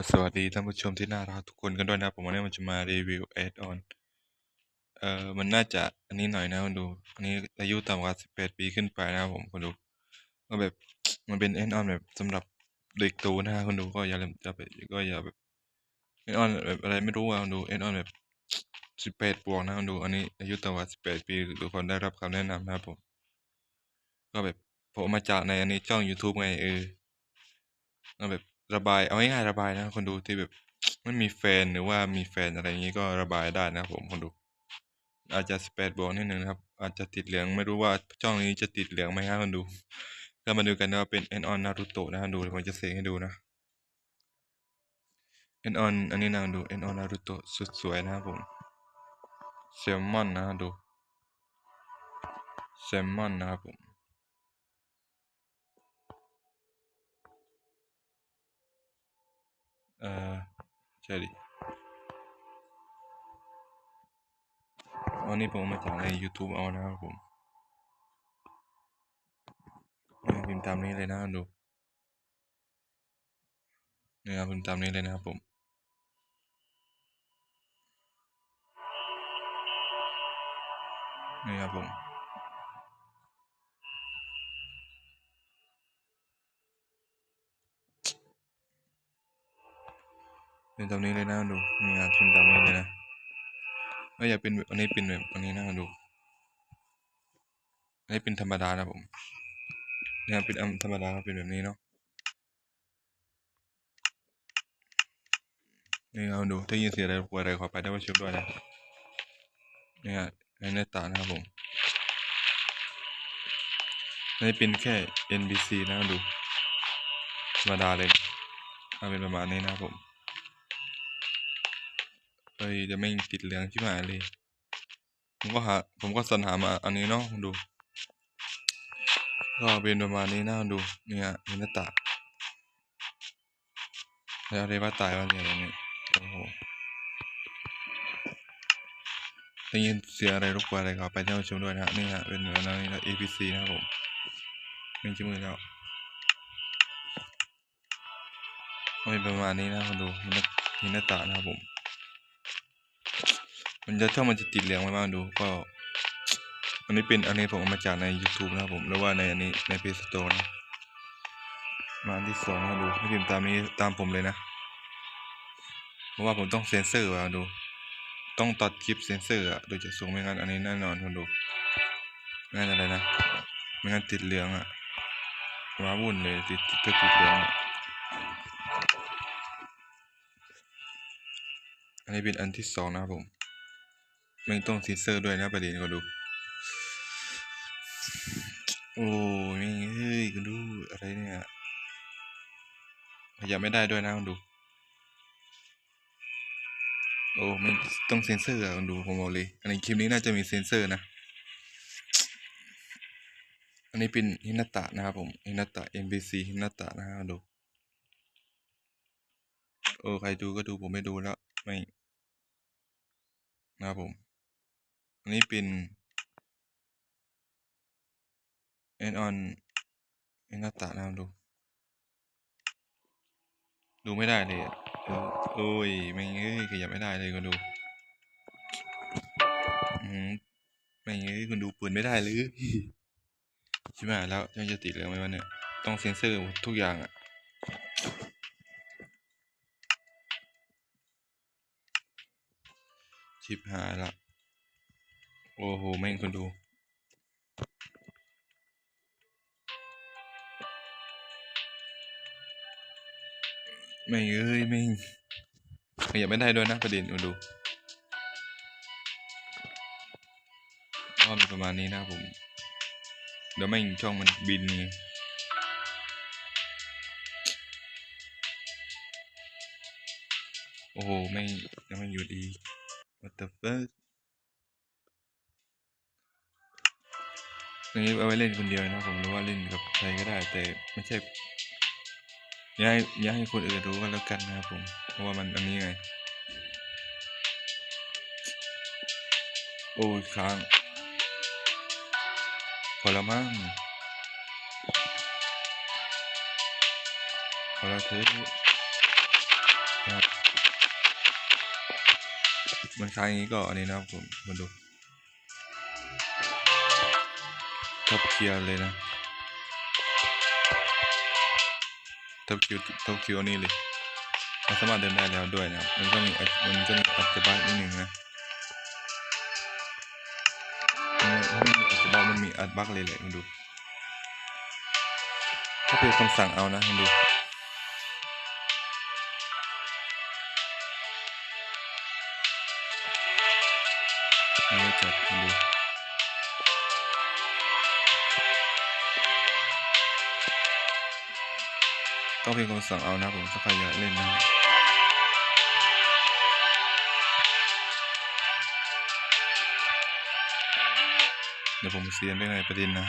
็สวัสดีท่านผู้ชมที่น่ารักทุกคนกันด้วยนะครับผมวันนี้มันจะมารีวิวแอดออนเอ่อมันน่าจะอันนี้หน่อยนะคุณดู อันนี้อายุต่ำกว่า18ปีขึ้นไปนะครับผมคุณดูก็แบบมันเป็นแอดออนแบบสำหรับเด็กโตนะฮะคุณดูก็อย่าลืมจะไปก็อย่าแบบแอดออนแบบอะไรไม่รู้อะคุณดูแอดออนแบบ18บแปดปวกนะคุณดู อันนี้อายุต่ำกว่า18ปีทุกคนได้รับคำแนะนำนะครับผมก็แบบผมมาจากในอันนี้ช่อง YouTube ไงเออก็แบบ ระบายเอาง่ายๆระบายนะคนดูที่แบบไม่มีแฟนหรือว่ามีแฟนอะไรอย่างนี้ก็ระบายได้นะครับผมคนดู อาจจะสิบแปดบวกนิดนึงนะครับ อาจจะติดเหลืองไม่รู้ว่าช่องนี้จะติดเหลืองไหมครับคนดูก็มาดูกันนะว่าเป็นเอ็นออนนารูโตะนะคนดูเดี๋ยวผมจะเสกให้ดูนะเอ็นออนอันนี้นะคนดูเอ็นออนนารูโตะสุดสวยนะครับผมแซลมอนนะคนดูแซลมอนนะครับผม เอ่อใช่ดิอันนี้ผมมาจากใน YouTube เอานะครับผมเนี่ยพิมพ์ตามนี้เลยนะดูนี่ครับพิมพ์ตามนี้เลยนะครับผมนี่ครับผม เป็นตามนี้เลยนะดูนี่ครับเป็นตามนี้เลยนะไม่อยากเป็นแบบอันนี้เป็นแบบอันนี้นะดูอันนี้เป็นธรรมดานะผมนี่ครับเป็นอันธรรมดาเป็นแบบนี้เนาะนี่ครับดูถ้ายินเสียงอะไรรบกวนอะไรขอไปได้ว่าชุบด้วยนะนี่ฮะในหน้าตานะครับผมอันนี้เป็นแค่ NBC นะดูธรรมดาเลยถ้าเป็นประมาณนี้นะครับผม เอ้ยจะไม่ติดเหลืองชิบหายเลย ผมก็หา ผมก็สรรหามาอันนี้เนาะดู ก็เป็นประมาณนี้นะดู เนี่ยมีหน้าตาแล้วเรียกว่าตายว่าเนี่ยอะไรเนี่ยโอ้โหได้ยินเสียงอะไรรบกวนอะไรก็ไปเที่ยวชมด้วยนะฮะนี่ฮะเป็นอันนี้นะ APC นะครับผมเป็นชิ้นมือแล้วก็เป็นประมาณนี้นะคุณดูมีหน้ามีหน้าตานะครับผม มันจะถ้ามันจะติดเหลืองไว้บ้างดูก็ อันนี้เป็นอันนี้ผมเอามาจากใน YouTube นะครับผมหรือว่าในอันนี้ใน Play Store นะมาอันที่สองมาดูให้พิมพ์ตามนี้ตามผมเลยนะเพราะว่าผมต้องเซนเซอร์มาดูต้องตัดคลิปเซนเซอร์อะโดยจะส่งไม่งั้นอันนี้แน่นอนคุณดูไม่งั้นอะไรนะไม่งั้นติดเหลืองอะว้าวุ่นเลยติดติดติดเหลืองอะอันนี้เป็นอันที่สองนะครับผม ไม่ต้องเซ็นเซอร์ด้วยนะประเด็นก็ดู โอ้ยเฮ้ยคุณดูอะไรเนี่ยขยับไม่ได้ด้วยนะดู โอ้ไม่ต้องเซ็นเซอร์อะดูผมบอกเลย อันนี้คลิปนี้น่าจะมีเซ็นเซอร์นะ อันนี้เป็นฮินาตะนะครับผมฮินาตะ NBC ฮินาตะนะฮะดูโอ้ใครดูก็ดูผมไม่ดูแล้ว ไม่นะครับผม อันนี้เป็นแอนออนฮินาตะนะครับดู ดูไม่ได้เลยอะโอ้ยไม่งเอ้ยขยับไม่ได้เลยก็ดูไม่งเอ้ยคุณดูปืนไม่ได้เลยใช่ไหมแล้วยังจะติดเลืองไหมวะเนี่ย ต้องเซ็นเซอร์ทุกอย่างอะชิบหายละ โอ้โหแม่งคนดู แม่งเอ้ยแม่งขยับไม่ได้ด้วยนะประเด็นคนดูก็มีประมาณนี้นะผม เดี๋ยวแม่งช่องมันบินไงโอ้โหแม่งยังไม่หยุดอีก what the fuck อันนี้เอาไว้เล่นคนเดียวนะผมรู้ว่าเล่นกับใครก็ได้ แต่ไม่ใช่อย่าให้อย่าให้คนอื่นรู้ก็แล้วกันนะครับผมเพราะว่ามันอันนี้ไง โอ้ยค้างพอแล้วมั้งพอแล้วเทนะครับมันค้างอย่างนี้ก็อันนี้นะครับผมมาดู ท็อปเคียร์เลยนะท็อปคิวท็อปคิวนนี้เลยเราสามารถเดินได้แล้วด้วยนะครับมันก็มีอัจมันก็มีอัจฉริยะนิดหนึ่งนะมันมีอัจฉริยะมันมีอัดบักเลยแหละมาดูถ้าเป็นคำสั่งเอานะมาดูไม่ได้จัดมาดู ต้องเป็นคำสั่งเอานะผมถ้าใครอยากเล่นนะเดี๋ยวผมเสียนได้วยในประเด็นนะ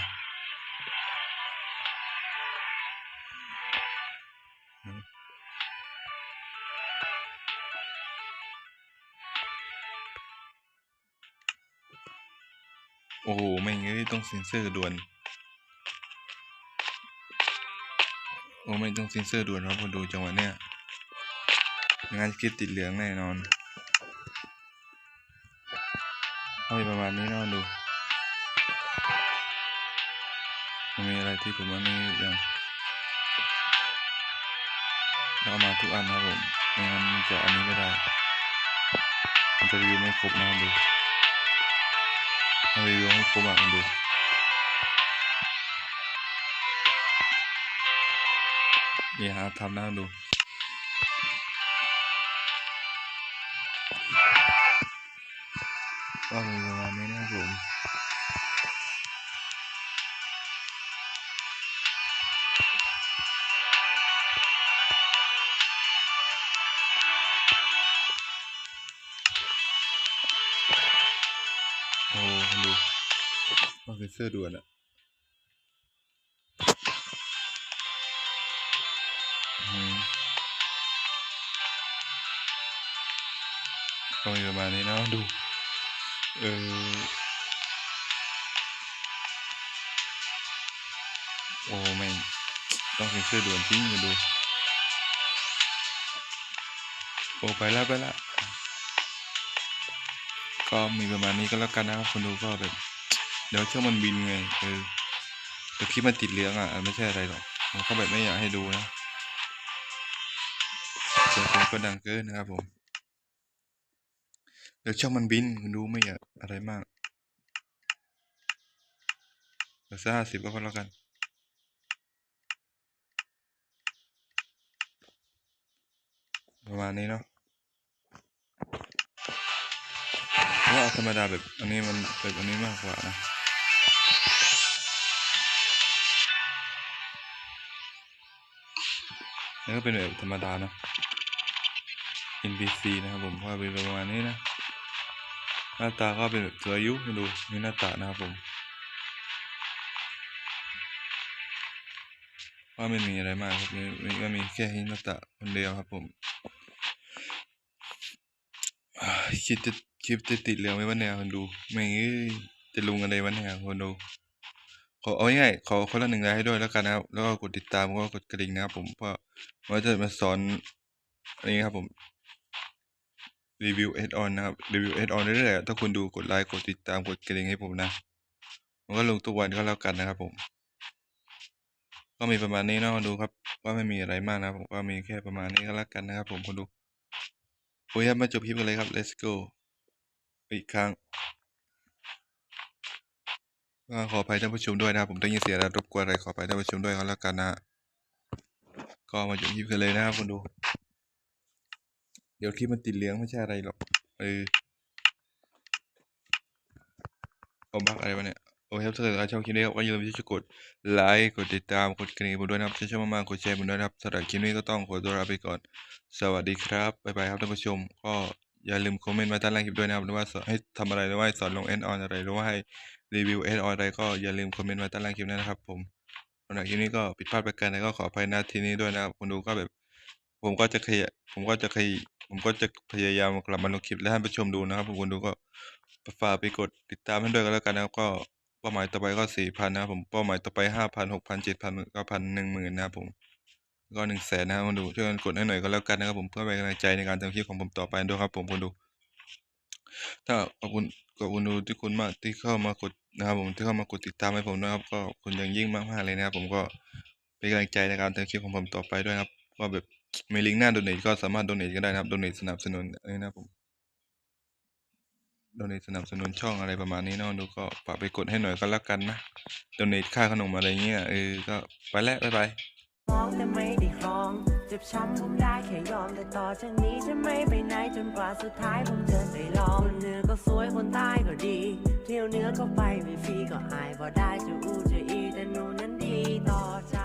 โอ้โห ไม่งั้ต้องเซ็นเซอร์ด่วน โอไม่ต้องเซ็นเซอร์ด่วนครับคนดูจังหวะเนี้ยงั้นคลิปติดเหลืองแน่นอนเอาไปประมาณนี้นาะดูมันมีอะไรที่ผมว่านี่ยังเอามาทุกอันครับผมไม่งั้นมันจะอันนี้ไม่ได้มันจะรีวิวไม่ครบนะครับดูมันรีวิวให้ครบอะมันดู นี่ฮะทำหน้าดูก็มีประมาณนี้นะครับผมโอ้ดูมันเป็นเสื้อด่วนอะ ก็มีประมาณนี้นะดูเออโอ้ไม่ต้องเป็นเสื้อด่วนจริงมาดูโอ้ไปแล้วไปแล้วก็มีประมาณนี้ก็แล้วกันนะครับคนดูก็แบบเดี๋ยวช่วงมันบินไงเออแต่คลิปมันติดเหลืองอะไม่ใช่อะไรหรอกผมก็แบบไม่อยากให้ดูนะเสียงผมก็ดังเกินนะครับผม เดี๋ยวช่องมันบินคุณดูไม่อยากอะไรมากเดี๋ยวสักห้าสิบก็พอแล้วกัน ประมาณนี้เนาะว่าธรรมดาแบบอันนี้มันแบบอันนี้มากกว่านะแล้วก็เป็นแบบธรรมดาเนาะ NPC นะครับผมว่าเป็นประมาณนี้นะ น้าตาก็เป็นแบบตัวอายุดูนี่หน้าตานะครับผมว่าไม่มีอะไรมากครับมีก็มีแค่ฮินาตะคนเดียวครับผมอ่าคลิปจะคลิปจะติดเหลืองไหมวะเนี่ยคนดูไม่งเอ้จะลงอะไรวะเนี่ยคนดูขอเอาง่ายๆขอคนละหนึ่งไลค์ให้ด้วยแล้วกันนะครับ แล้วก็กดติดตามแล้วก็กดกระดิ่งนะครับผมเพราะว่าจะมาสอนอันนี้ครับผม รีวิวเอดออนนะครับ รีวิวเอดออนเรื่อยๆถ้าคุณดูกดไลค์กดติดตามกดกระดิ่งให้ผมนะมันก็ลงทุกวันก็แล้วกันนะครับผม ก็มีประมาณนี้เนาะดูครับว่าไม่มีอะไรมากนะผมก็มีแค่ประมาณนี้ก็แล้วกันนะครับ ผมคนดูโอ้ยครับมาจบคลิปกันเลยครับ let's go อีกครั้งก็ขออภัยท่านผู้ชมด้วยนะครับผมได้ยินเสียงรบกวนอะไรขออภัยท่านผู้ชมด้วยก็แล้วกันนะก็มาจบคลิปกันเลยนะครับคนดู เดี๋ยวคลิปมันติดเหลืองไม่ใช่อะไรหรอก เออเอาบักอะไรวะเนี่ย โอเคครับถ้าเกิดใครชอบคลิปนี้ครับก็อย่าลืมที่จะกดไลค์ กดติดตาม กดกระดิ่งผมด้วยนะครับถ้าชอบมากๆกดแชร์ผมด้วยนะครับสำหรับคลิปนี้ก็ต้องขอตัวลาไปก่อน สวัสดีครับ บ๊ายบายครับท่านผู้ชม ก็อย่าลืมคอมเมนต์มาใต้ล่างคลิปด้วยนะครับหรือว่าสอนให้ทำอะไรหรือว่าสอนลงเอ็นออนอะไรหรือว่าให้รีวิวเอ็นออนอะไรก็อย่าลืมคอมเมนต์มาใต้ล่างคลิปด้นะครับผมสำหรับคลิปนี้ก็ผิดพลาดประการใดก็ขออภัยณที่นี้ด้วยนะครับคนดูก็แบบ ผมก็จะขยผมก็จะขย ผมก็จะพยายามกลับมาลงคลิปและให้ผู้ชมดูนะครับผมคนดูก็ฝากไปกดติดตามให้ด้วยกันแล้วกันนะครับ ก็เป้าหมายต่อไปก็สี่พันนะครับผมเป้าหมายต่อไปห้าพันหกพันเจ็ดพันเก้าพันหนึ่งหมื่นนะครับผมก็หนึ่งแสนนะครับคนดูช่วยกันกดให้หน่อยก็แล้วกันนะครับผมเพื่อเป็นกำลังใจในการทำคลิปของผมต่อไปด้วยครับผมคนดู ถ้าขอบคุณขอบคุณดูที่คุณมากที่เข้ามากดนะครับ ผมที่เข้ามากดติดตามให้ผมนะครับก็คุณอย่างยิ่งมากๆเลยนะครับผมก็เป็นกำลังใจในการทำคลิปของผมต่อไปด้วยครับก็แบบ มีลิงก์หน้าโดเนทก็สามารถโดเนทก็ได้นะครับโดเนทสนับสนุนนี่นะผมโดเนทสนับสนุนช่องอะไรประมาณนี้เนาะดูก็ฝากไปกดให้หน่อยก็แล้วกันนะโดเนทค่าขนมอะไรเงี้ยเออก็ไปแล้วบ๊ายบายมองแต่ไม่ได้ครองเจ็บช้ำผมได้แค่ยอมแต่ต่อจากนี้จะไม่ไปไหนจนกว่าสุดท้ายผมจะได้ลองคนเหนือก็สวยคนใต้ก็ดี เที่ยวเนื้อก็ไปไม่ฟรีก็อายพอได้จะอู้จะอีแต่หนูนั้นดีต่อใจ